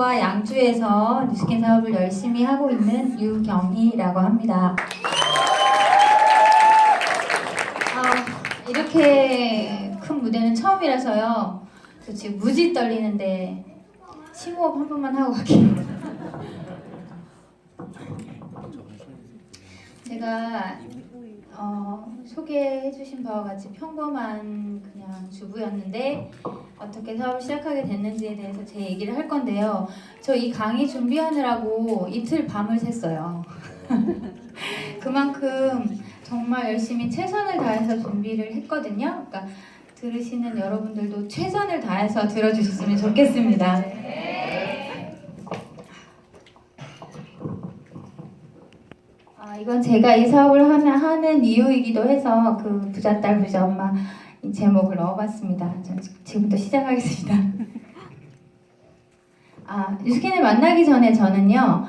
대구와 양주에서 뉴스킨 사업을 열심히 하고 있는 유경희라고 합니다. 아, 이렇게 큰 무대는 처음이라서요. 저 지금 무지 떨리는데 심호흡 한 번만 하고 갈게요. 제가 어, 소개해주신 바와 같이 평범한 그냥 주부였는데 어떻게 사업을 시작하게 됐는지에 대해서 제 얘기를 할 건데요. 저 이 강의 준비하느라고 이틀 밤을 샜어요. 그만큼 정말 열심히 최선을 다해서 준비를 했거든요. 그러니까 들으시는 여러분들도 최선을 다해서 들어주셨으면 좋겠습니다. 아, 이건 제가 이 사업을 하는, 하는 이유이기도 해서 그 부잣딸 부자엄마 이 제목을 넣어봤습니다. 전 지금부터 시작하겠습니다. 아, 유스킨을 만나기 전에 저는요,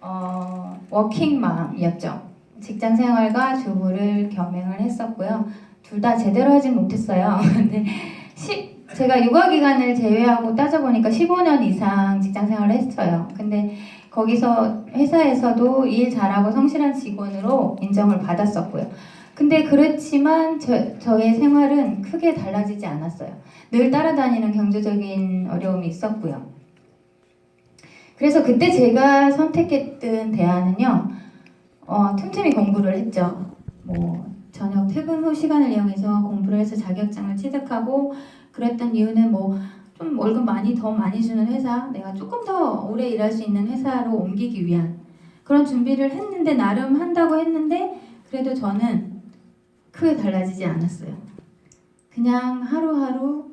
어, 워킹맘이었죠. 직장 생활과 주부를 겸행을 했었고요. 둘 다 제대로 하진 못했어요. 근데 시, 제가 육아 기간을 제외하고 따져보니까 15년 이상 직장 생활을 했어요. 근데 거기서 회사에서도 일 잘하고 성실한 직원으로 인정을 받았었고요. 근데 그렇지만 저, 저의 생활은 크게 달라지지 않았어요. 늘 따라다니는 경제적인 어려움이 있었고요. 그래서 그때 제가 선택했던 대안은요, 어, 틈틈이 공부를 했죠. 뭐, 저녁 퇴근 후 시간을 이용해서 공부를 해서 자격증을 취득하고, 그랬던 이유는 뭐, 좀 월급 많이 더 많이 주는 회사, 내가 조금 더 오래 일할 수 있는 회사로 옮기기 위한 그런 준비를 했는데, 나름 한다고 했는데, 그래도 저는 크게 달라지지 않았어요. 그냥 하루하루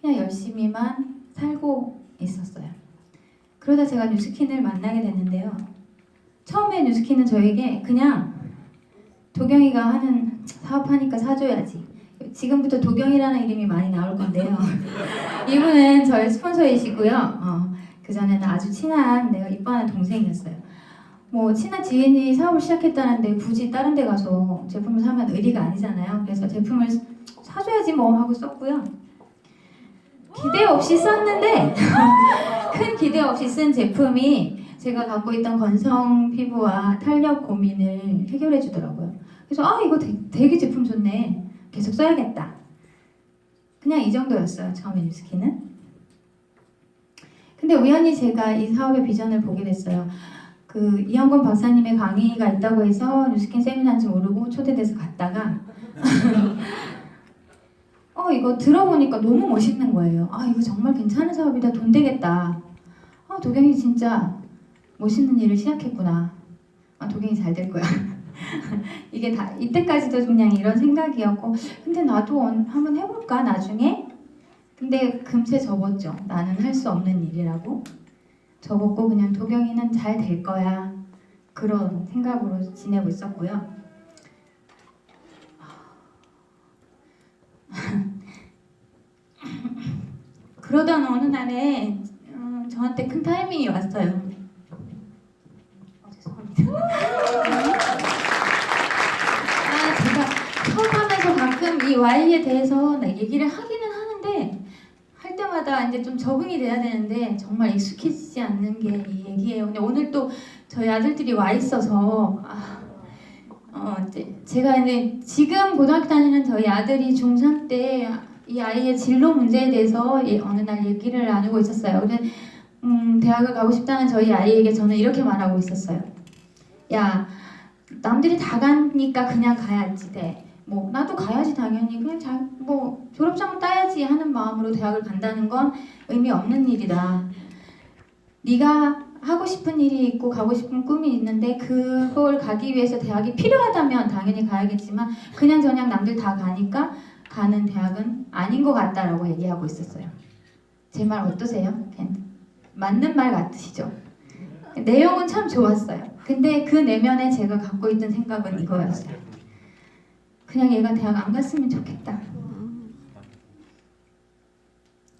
그냥 열심히만 살고 있었어요. 그러다 제가 뉴스킨을 만나게 됐는데요. 처음에 뉴스킨은 저에게 그냥 도경이가 하는 사업하니까 사줘야지. 지금부터 도경이라는 이름이 많이 나올 건데요. 이분은 저의 스폰서이시고요. 어, 그전에는 아주 친한 내가 이뻐하는 동생이었어요. 뭐 친한 지인이 사업을 시작했다는데 굳이 다른 데 가서 제품을 사면 의리가 아니잖아요. 그래서 제품을 사줘야지 뭐 하고 썼고요. 기대 없이 썼는데 큰 기대 없이 쓴 제품이 제가 갖고 있던 건성 피부와 탄력 고민을 해결해 주더라고요. 그래서 아 이거 되, 되게 제품 좋네. 계속 써야겠다. 그냥 이 정도였어요. 처음에 뉴스키는. 근데 우연히 제가 이 사업의 비전을 보게 됐어요. 그 이영건 박사님의 강의가 있다고 해서 뉴스킨 세미나인지 모르고 초대돼서 갔다가 어 이거 들어보니까 너무 멋있는 거예요. 아 이거 정말 괜찮은 사업이다. 돈 되겠다. 아 도경이 진짜 멋있는 일을 시작했구나. 아 도경이 잘 될 거야. 이게 다 이때까지도 그냥 이런 생각이었고 근데 나도 언- 한번 해볼까 나중에 근데 금세 접었죠 나는 할 수 없는 일이라고 접었고 그냥 도경이는 잘 될 거야. 그런 생각으로 지내고 있었고요. 그러던 어느 날에 어, 저한테 큰 타이밍이 왔어요. 어, 아, 제가 사업하면서 가끔 이 Y에 대해서 네, 얘기를 할 때마다 이제 좀 적응이 돼야 되는데 정말 익숙해지지 않는 게 이 얘기예요. 근데 오늘 또 저희 아들들이 와 있어서 아, 어, 이제 제가 이제 지금 고등학교 다니는 저희 아들이 중3 때 이 아이의 진로 문제에 대해서 예, 어느 날 얘기를 나누고 있었어요. 근데 음, 대학을 가고 싶다는 저희 아이에게 저는 이렇게 말하고 있었어요. 야, 남들이 다 가니까 그냥 가야지 돼. 뭐 나도 가야지 당연히 그냥 잘 뭐 졸업장을 따야지 하는 마음으로 대학을 간다는 건 의미 없는 일이다. 네가 하고 싶은 일이 있고 가고 싶은 꿈이 있는데 그걸 가기 위해서 대학이 필요하다면 당연히 가야겠지만 그냥 저냥 남들 다 가니까 가는 대학은 아닌 것 같다라고 얘기하고 있었어요. 제 말 어떠세요? 괜- 맞는 말 같으시죠? 내용은 참 좋았어요. 근데 그 내면에 제가 갖고 있던 생각은 이거였어요. 그냥 얘가 대학 안 갔으면 좋겠다.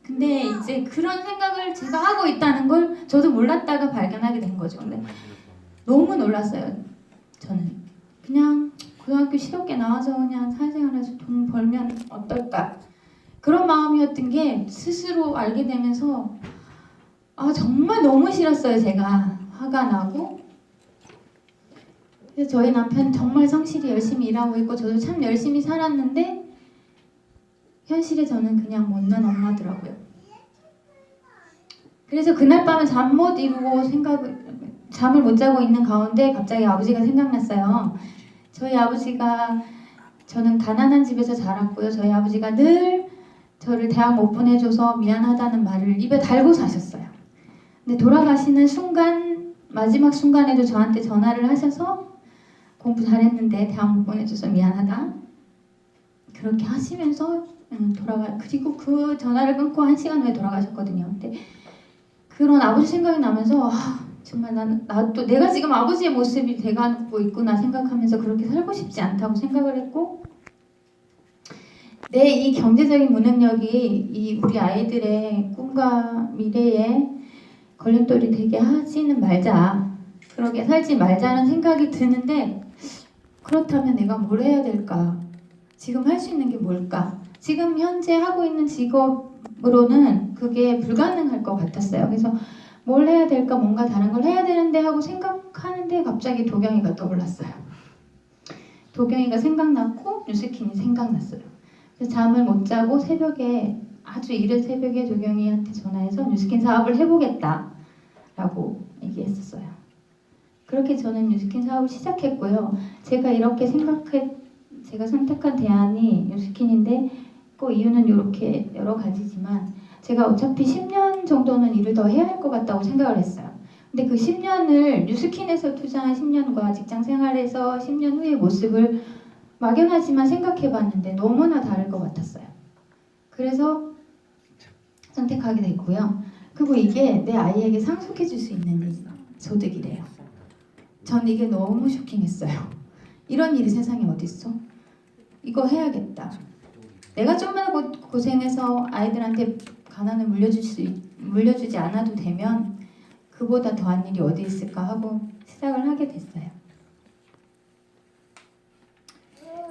근데 이제 그런 생각을 제가 하고 있다는 걸 저도 몰랐다가 발견하게 된 거죠. 근데 너무 놀랐어요. 저는 그냥 고등학교 실업계 나와서 그냥 사회생활해서 돈 벌면 어떨까 그런 마음이었던 게 스스로 알게 되면서 아 정말 너무 싫었어요 제가 화가 나고 그래서 저희 남편 정말 성실히 열심히 일하고 있고 저도 참 열심히 살았는데 현실에 저는 그냥 못난 엄마더라고요. 그래서 그날 밤에 잠 못 이루고 생각 잠을 못 자고 있는 가운데 갑자기 아버지가 생각났어요. 저희 아버지가 저는 가난한 집에서 자랐고요. 저희 아버지가 늘 저를 대학 못 보내줘서 미안하다는 말을 입에 달고 사셨어요. 근데 돌아가시는 순간 마지막 순간에도 저한테 전화를 하셔서 공부 잘했는데 대학 못 보내줘서 미안하다. 그렇게 하시면서 음, 돌아가 그리고 그 전화를 끊고 한 시간 후에 돌아가셨거든요. 근데 그런 아버지 생각이 나면서 아, 정말 나는 나또 내가 지금 아버지의 모습이 돼가고 있구나 생각하면서 그렇게 살고 싶지 않다고 생각을 했고 내 이 경제적인 무능력이 이 우리 아이들의 꿈과 미래에 걸림돌이 되게 하지는 말자 그러게 살지 말자는 생각이 드는데 그렇다면 내가 뭘 해야 될까? 지금 할 수 있는 게 뭘까? 지금 현재 하고 있는 직업으로는 그게 불가능할 것 같았어요. 그래서 뭘 해야 될까? 뭔가 다른 걸 해야 되는데 하고 생각하는데 갑자기 도경이가 떠올랐어요. 도경이가 생각났고 뉴스킨이 생각났어요. 그래서 잠을 못 자고 새벽에 아주 이른 새벽에 도경이한테 전화해서 뉴스킨 사업을 해보겠다라고. 그렇게 저는 뉴스킨 사업을 시작했고요. 제가 이렇게 생각해 제가 선택한 대안이 뉴스킨인데 그 이유는 이렇게 여러 가지지만 제가 어차피 10년 정도는 일을 더 해야 할 것 같다고 생각을 했어요. 근데 그 10년을 뉴스킨에서 투자한 10년과 직장 생활에서 10년 후의 모습을 막연하지만 생각해 봤는데 너무나 다를 것 같았어요. 그래서 선택하게 됐고요. 그리고 이게 내 아이에게 상속해 줄 수 있는 일, 소득이래요. 전 이게 너무 쇼킹했어요. 이런 일이 세상에 어딨어? 이거 해야겠다. 내가 좀만 고, 고생해서 아이들한테 가난을 물려줄 수 있- 물려주지 않아도 되면 그보다 더한 일이 어디 있을까 하고 시작을 하게 됐어요.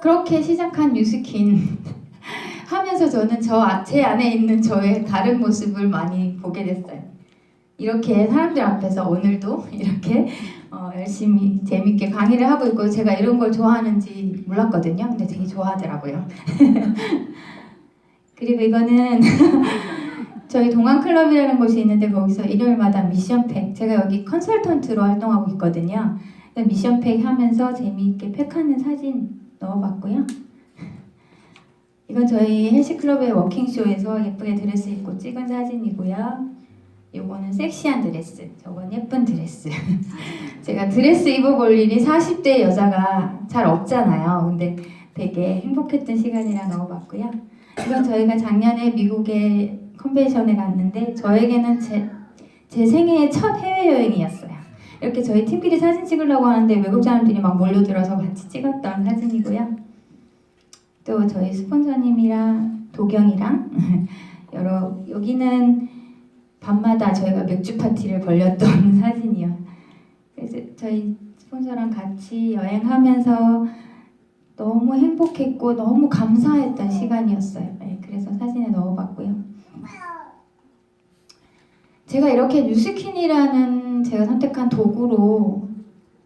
그렇게 시작한 뉴스킨 하면서 저는 저 제 안에 있는 저의 다른 모습을 많이 보게 됐어요. 이렇게 사람들 앞에서 오늘도 이렇게 어, 열심히 재밌게 강의를 하고 있고 제가 이런 걸 좋아하는지 몰랐거든요. 근데 되게 좋아하더라고요. 그리고 이거는 저희 동안 클럽이라는 곳이 있는데 거기서 일요일마다 미션팩 제가 여기 컨설턴트로 활동하고 있거든요. 미션팩 하면서 재미있게 팩하는 사진 넣어봤고요. 이건 저희 헬스클럽의 워킹쇼에서 예쁘게 드레스 입고 찍은 사진이고요. 요거는 섹시한 드레스, 저건 예쁜 드레스. 제가 드레스 입어볼 일이 40대 여자가 잘 없잖아요. 근데 되게 행복했던 시간이라 넣어봤고요. 이건 저희가 작년에 미국에 컨벤션에 갔는데 저에게는 제, 제 생애의 첫 해외여행이었어요. 이렇게 저희 팀끼리 사진 찍으려고 하는데 외국 사람들이 막 몰려들어서 같이 찍었던 사진이고요. 또 저희 스폰서님이랑 도경이랑 여러 여기는 밤마다 저희가 맥주 파티를 벌렸던 사진이요. 그래서 저희 스폰서랑 같이 여행하면서 너무 행복했고 너무 감사했던 시간이었어요. 네, 그래서 사진에 넣어봤고요. 제가 이렇게 뉴스킨이라는 제가 선택한 도구로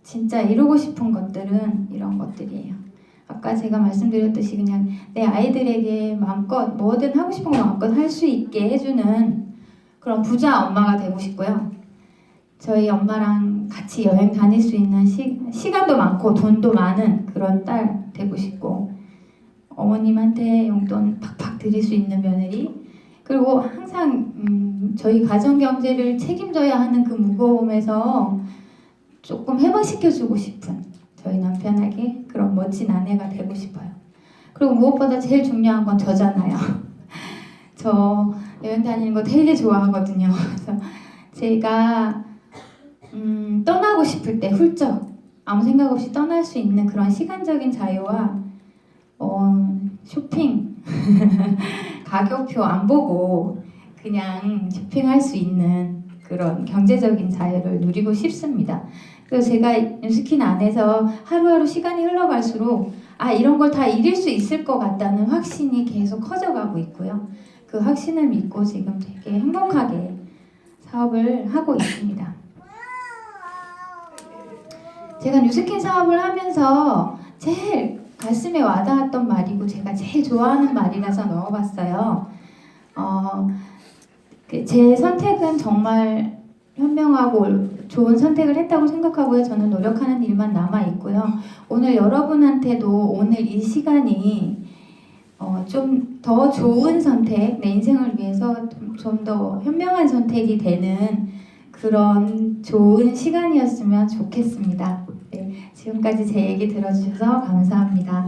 진짜 이루고 싶은 것들은 이런 것들이에요. 아까 제가 말씀드렸듯이 그냥 내 아이들에게 마음껏 뭐든 하고 싶은 거 마음껏 할 수 있게 해주는 그런 부자 엄마가 되고 싶고요. 저희 엄마랑 같이 여행 다닐 수 있는 시, 시간도 많고 돈도 많은 그런 딸 되고 싶고 어머님한테 용돈 팍팍 드릴 수 있는 며느리 그리고 항상 음, 저희 가정 경제를 책임져야 하는 그 무거움에서 조금 해방시켜주고 싶은 저희 남편에게 그런 멋진 아내가 되고 싶어요. 그리고 무엇보다 제일 중요한 건 저잖아요. 저 여행 다니는 거 되게 좋아하거든요. 그래서 제가 음, 떠나고 싶을 때 훌쩍 아무 생각 없이 떠날 수 있는 그런 시간적인 자유와 어, 쇼핑 가격표 안 보고 그냥 쇼핑할 수 있는 그런 경제적인 자유를 누리고 싶습니다. 그래서 제가 뉴스킨 안에서 하루하루 시간이 흘러갈수록 아 이런 걸 다 이길 수 있을 것 같다는 확신이 계속 커져가고 있고요. 그 확신을 믿고 지금 되게 행복하게 사업을 하고 있습니다. 제가 뉴스킨 사업을 하면서 제일 가슴에 와닿았던 말이고 제가 제일 좋아하는 말이라서 넣어봤어요. 어, 그제 선택은 정말 현명하고 옳- 좋은 선택을 했다고 생각하고요. 저는 노력하는 일만 남아 있고요. 오늘 여러분한테도 오늘 이 시간이 어, 좀 더 좋은 선택, 내 인생을 위해서 좀 더 현명한 선택이 되는 그런 좋은 시간이었으면 좋겠습니다. 네, 지금까지 제 얘기 들어주셔서 감사합니다.